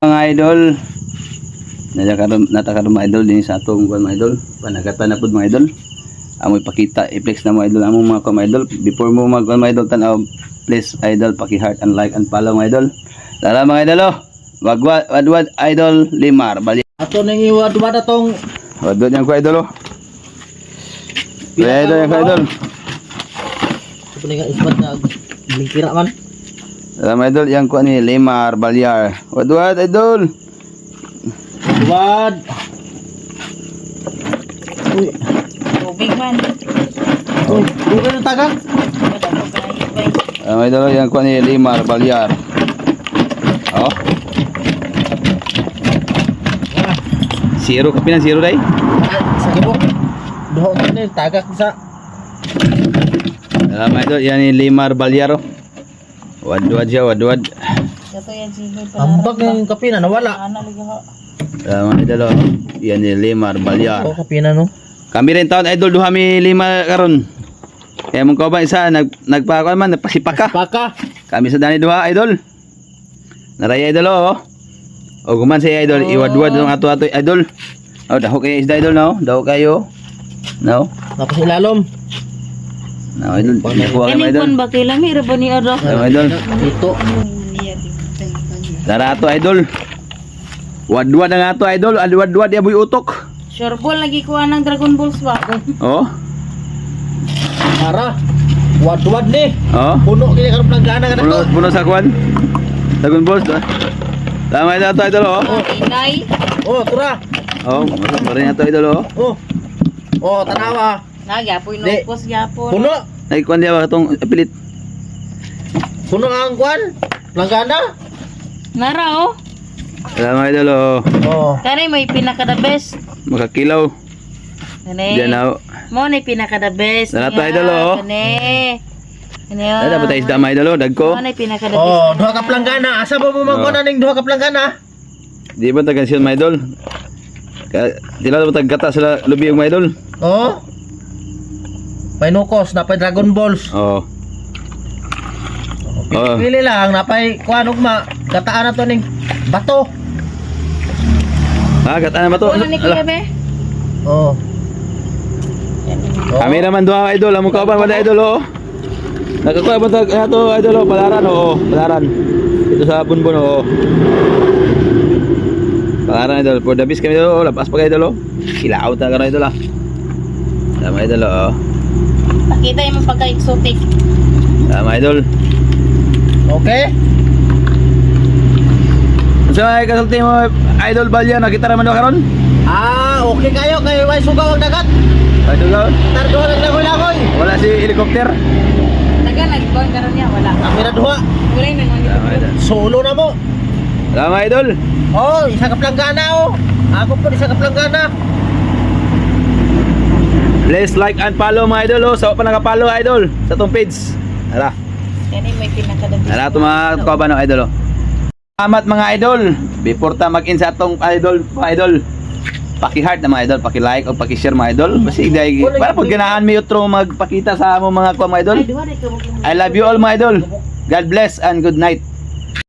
Mga idol, natakaroon natakaroon mga idol din sa atong kuan mga idol. Panagatan na pud mga idol. Amoy pakita i-flex na mga idol among mga kuan mga idol. Before mo mag kuan mga idol tanaw, please idol paki-heart and like and follow mga idol. Tara mga idol oh. Wagwad wadwad idol limar bali. Ato nang iwad-wad atong Wadwad yang ko idol oh. Kaya idol yang idol. Ito nga ispat na bingkira man. Mga idol yang kuan ni limar balyar. Wadwad idol. Wad. Uy, Tubig man. uy, yung tagak. Ah, mga idol yang kuan ni limar balyar. Oh. Zero kapinan zero day. Ah, Sa gibok. Duho ko ni tagak sa Alam idol, yan yung Limar Balyaro. Wadwad siya, wadwad. Yan si Boy pala. ambak na yung kape na nawala. Ano lagi ho. Alam mga idol, oh. yan yung Limar Balyar. Ako kape na no. Kami rin taon, idol, duha mi lima karon. Kaya mong kauban isa, nag, nagpakakuan man, nagpasipaka. Paka. Kami sa dani duha, idol. Naraya idol, oh. O guman siya, idol, iwadwad ng ato-ato, idol. Oh, daho kayo isda, idol, no? Daho kayo. No? Tapos ilalom. No, idol. Nakuha ka, Kani idol. pun ba kay lami ra ni Aro? No, idol. Dito. Tara ato, idol. Wadwad ang ato, idol. Adwad-wad, yaboy utok. Sure ball lagi kuha ng Dragon Balls ba? Oh, Ara. Wad-wad ni. oh. Puno kini karon planggana ka Puno, na puno sa kwan. Dragon Balls. ah. Tama ito, ito, idol, oh. Oh, inay. Oh, tura. Oh, pa rin ito, idol, oh. Oh. Oh, tanawa. Nagyapoy Di. no pos gyapon. Puno. Ay, kwan diya ba itong pilit? Puno ang kwan. Planggana. Nara oh. Tama, idol, oh. Oh. Kani may pinaka the best. Makakilaw. Kani. Diyan, oh. Mo ni pinaka the best. Nara to, nga. idol, oh. Kani. Kani oh. Dapat tayo isda, mga idol, oh. Dagko. Mo ni pinaka the best. Oh, duha ka planggana. Asa ba mo mangkona ning duha ka planggana? Di ba tagan siya, mga idol? Kaya, sila ba taggata sila lubi yung mga idol? Oh. May nukos, napay Dragon Balls. Oh. Oh. Pili lang, napay kuan ugma. Gataan na to ning bato. Ah, gata na ba to? Ano ni kuya be? Oh. Kami naman duha idol, amo ka ba ba idol oh. Nakakuha ba tag ato idol oh, palaran oh, palaran. Ito sa bunbon oh. Palaran idol, for the best kami idol, oh. lapas pa idol oh. Ilaw ta karon idol ah. Tama idol oh. Nakita yung pagka exotic. Tama idol. Okay? So ay kasulti mo idol balya nakita raman do karon? Ah, okay kayo kay way sugaw ang dagat. Idol ka? Tardo lang lagoy-lagoy. Wala si helicopter. Taga nagkuhan karon niya wala. Kami na duha. Wala nang mga Tama idol. Solo na mo. Tama idol. Oh, isa ka planggana oh. Ako po isa ka planggana. Please like and follow mga idol oh. Sa pa nakapollow idol sa tong page. Tara. Kani may pinaka the best. Ano ito mga ng idol oh. Salamat mga idol. Before ta mag-in sa atong idol, mga idol. Paki-heart na mga idol, paki-like o paki-share mga idol. Basi dahil para pag ganahan mi utro magpakita sa among mga kuha mga idol. Ay. I love you all mga idol. God bless and good night.